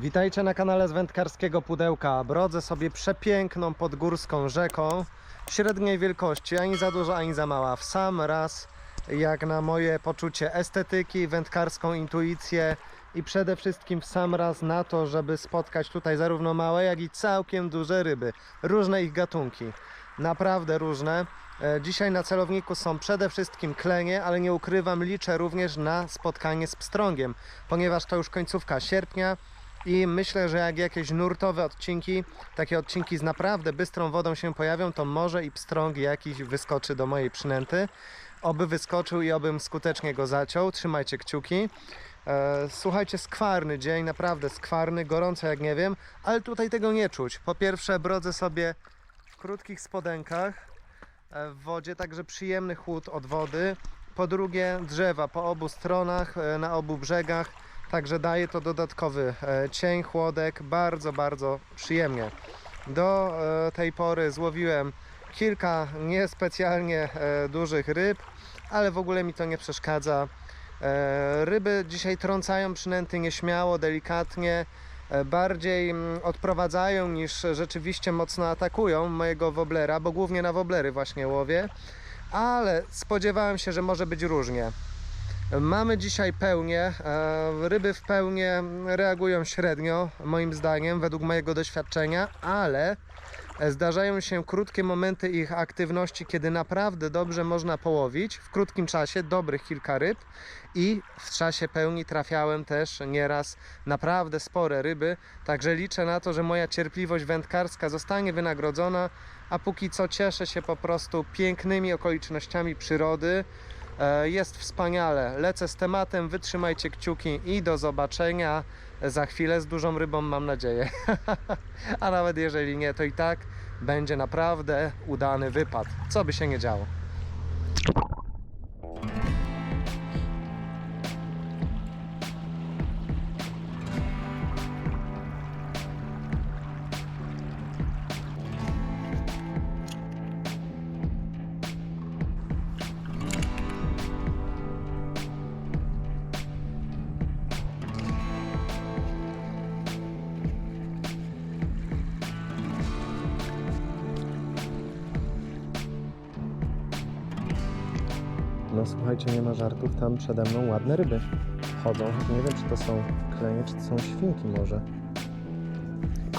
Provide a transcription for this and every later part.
Witajcie na kanale z wędkarskiego pudełka. Brodzę sobie przepiękną podgórską rzeką średniej wielkości, ani za duża, ani za mała. W sam raz, jak na moje poczucie estetyki, wędkarską intuicję i przede wszystkim w sam raz na to, żeby spotkać tutaj zarówno małe, jak i całkiem duże ryby. Różne ich gatunki. Naprawdę różne. E, Dzisiaj na celowniku są przede wszystkim klenie, ale nie ukrywam, liczę również na spotkanie z pstrągiem, ponieważ to już końcówka sierpnia i myślę, że jak jakieś nurtowe odcinki, takie odcinki z naprawdę bystrą wodą się pojawią, to może i pstrąg jakiś wyskoczy do mojej przynęty. Oby wyskoczył i obym skutecznie go zaciął. Trzymajcie kciuki. E, Słuchajcie, skwarny dzień, naprawdę skwarny, gorąco jak nie wiem, ale tutaj tego nie czuć. Po pierwsze, brodzę sobie w krótkich spodenkach e, w wodzie, także przyjemny chłód od wody. Po drugie, drzewa po obu stronach, e, na obu brzegach, także daje to dodatkowy e, cień, chłodek, bardzo, bardzo przyjemnie. Do e, tej pory złowiłem kilka niespecjalnie e, dużych ryb, ale w ogóle mi to nie przeszkadza. Ryby dzisiaj trącają przynęty nieśmiało, delikatnie, bardziej mm, odprowadzają niż rzeczywiście mocno atakują mojego woblera, bo głównie na woblery właśnie łowię, ale spodziewałem się, że może być różnie. Mamy dzisiaj pełnię. e, Ryby w pełnie reagują średnio, moim zdaniem, według mojego doświadczenia, ale zdarzają się krótkie momenty ich aktywności, kiedy naprawdę dobrze można połowić w krótkim czasie dobrych kilka ryb i w czasie pełni trafiałem też nieraz naprawdę spore ryby, także liczę na to, że moja cierpliwość wędkarska zostanie wynagrodzona, a póki co cieszę się po prostu pięknymi okolicznościami przyrody. E, Jest wspaniale. Lecę z tematem, wytrzymajcie kciuki i do zobaczenia za chwilę z dużą rybą, mam nadzieję. A nawet jeżeli nie, to i tak będzie naprawdę udany wypad. Co by się nie działo. No słuchajcie, nie ma żartów, tam przede mną ładne ryby chodzą. Nie wiem, czy to są klenie, czy to są świnki może.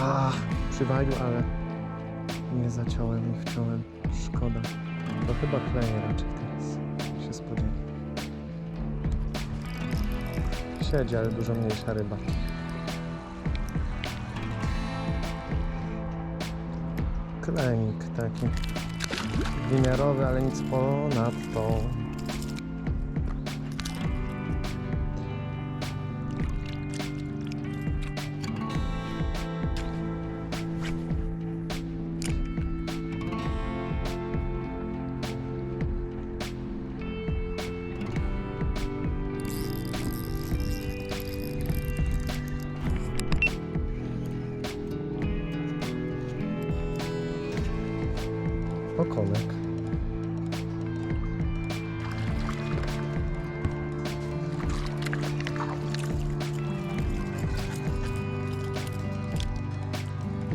A, przywalił, ale nie zaciąłem, nie wciąłem. Szkoda. To chyba klenie raczej teraz się spodziewam. Siedzi, ale dużo mniejsza ryba. Klenik taki wymiarowy, ale nic ponadto.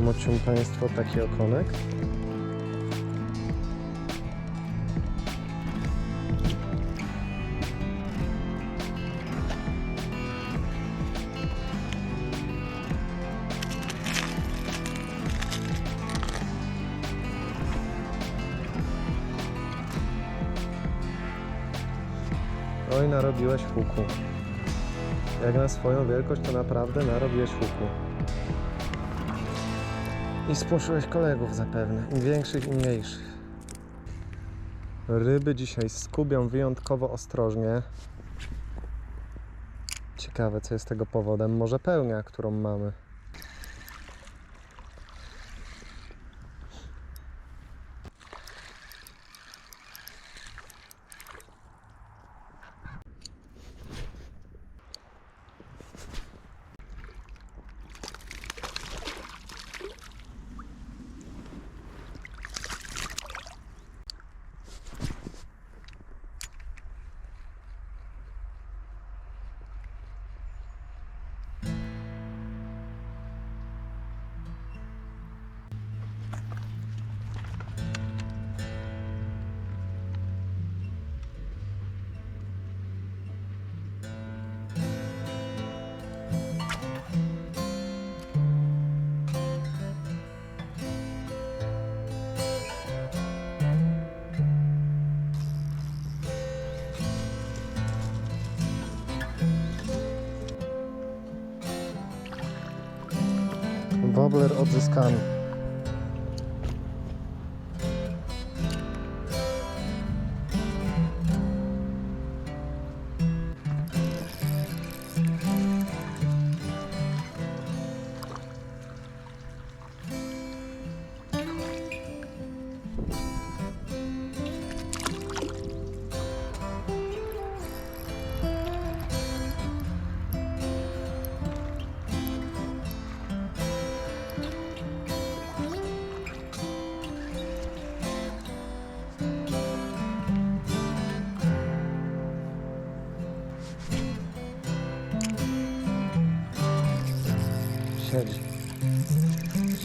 Mocią Państwo taki okonek? Oj, narobiłeś huku. Jak na swoją wielkość, to naprawdę narobiłeś huku. I spłoszyłeś kolegów zapewne, im większych, im mniejszych. Ryby dzisiaj skubią wyjątkowo ostrożnie. Ciekawe, co jest tego powodem. Może pełnia, którą mamy. Wobler odzyskany.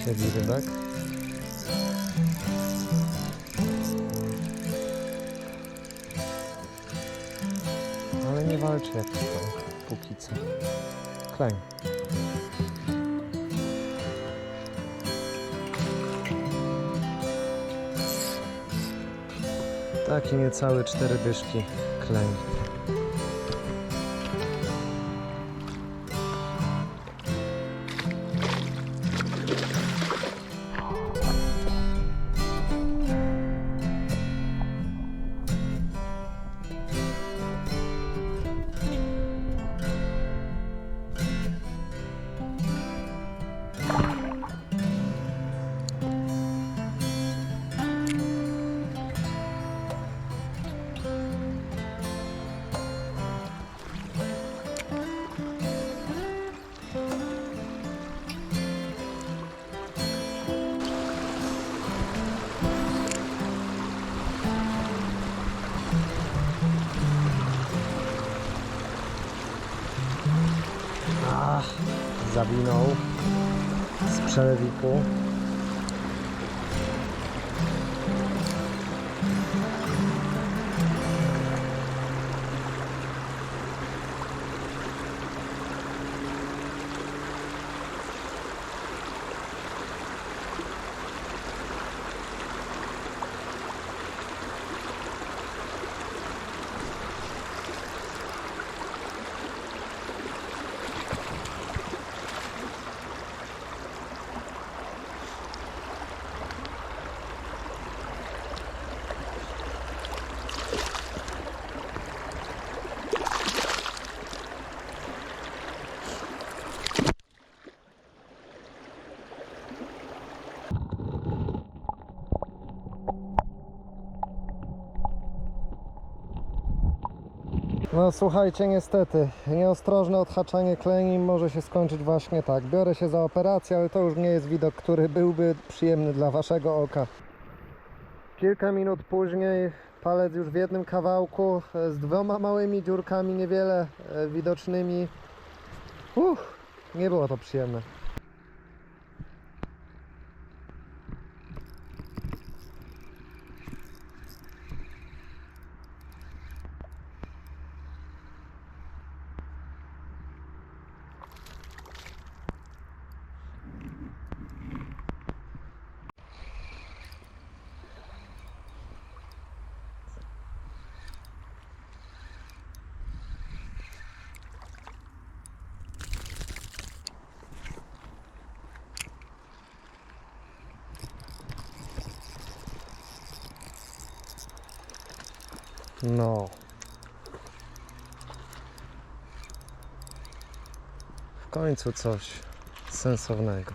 Siedzi rybak. Ale nie walczy jak to póki co. Kleń. Taki niecałe cztery dyszki kleń. Zawinął z przelewiku. No słuchajcie, niestety, nieostrożne odhaczanie kleni może się skończyć właśnie tak. Biorę się za operację, ale to już nie jest widok, który byłby przyjemny dla waszego oka. Kilka minut później palec już w jednym kawałku z dwoma małymi dziurkami niewiele e, widocznymi. Uff, nie było to przyjemne. No. W końcu coś sensownego.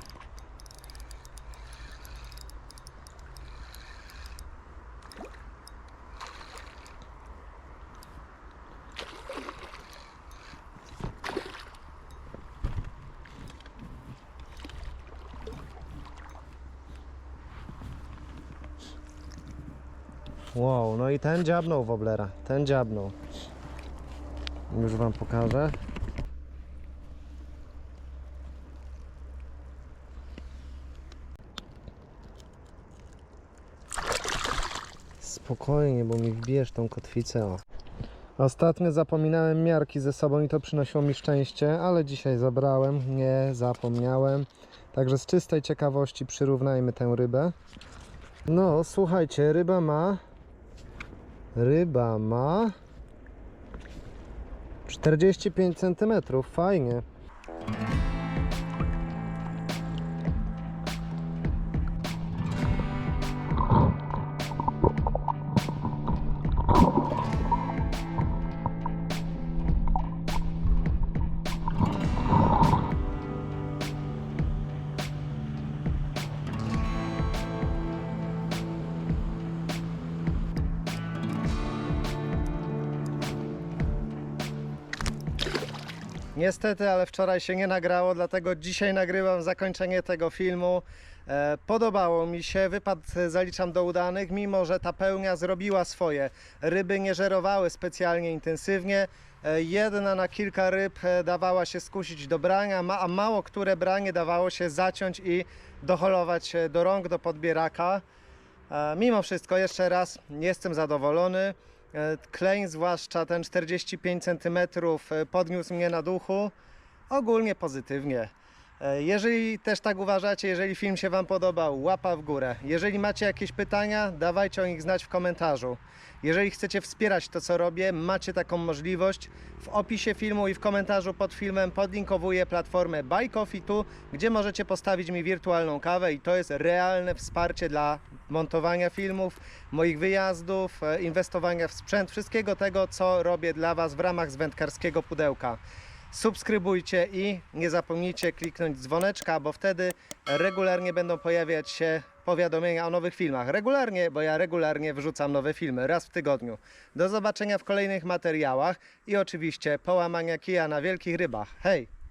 Wow, no i ten dziabnął woblera. Ten dziabnął. Już wam pokażę. Spokojnie, bo mi wbijesz tą kotwicę. O. Ostatnio zapominałem miarki ze sobą i to przynosiło mi szczęście, ale dzisiaj zabrałem, nie zapomniałem. Także z czystej ciekawości przyrównajmy tę rybę. No, słuchajcie, ryba ma Ryba ma 45 cm. Fajnie. Niestety, ale wczoraj się nie nagrało, dlatego dzisiaj nagrywam zakończenie tego filmu. E, podobało mi się, wypad zaliczam do udanych, mimo że ta pełnia zrobiła swoje. Ryby nie żerowały specjalnie intensywnie. E, jedna na kilka ryb e, dawała się skusić do brania, a mało które branie dawało się zaciąć i doholować do rąk, do podbieraka. Mimo wszystko, jeszcze raz, jestem zadowolony. E, Kleń, zwłaszcza ten 45 cm, podniósł mnie na duchu. Ogólnie pozytywnie. E, Jeżeli też tak uważacie, jeżeli film się Wam podobał, łapa w górę. Jeżeli macie jakieś pytania, dawajcie o nich znać w komentarzu. Jeżeli chcecie wspierać to, co robię, macie taką możliwość. W opisie filmu i w komentarzu pod filmem podlinkowuję platformę Buy Coffee Tu, gdzie możecie postawić mi wirtualną kawę i to jest realne wsparcie dla montowania filmów, moich wyjazdów, e, inwestowania w sprzęt, wszystkiego tego, co robię dla Was w ramach z wędkarskiego pudełka. Subskrybujcie i nie zapomnijcie kliknąć dzwoneczka, bo wtedy regularnie będą pojawiać się powiadomienia o nowych filmach. Regularnie, bo ja regularnie wrzucam nowe filmy, raz w tygodniu. Do zobaczenia w kolejnych materiałach i oczywiście połamania kija na wielkich rybach. Hej!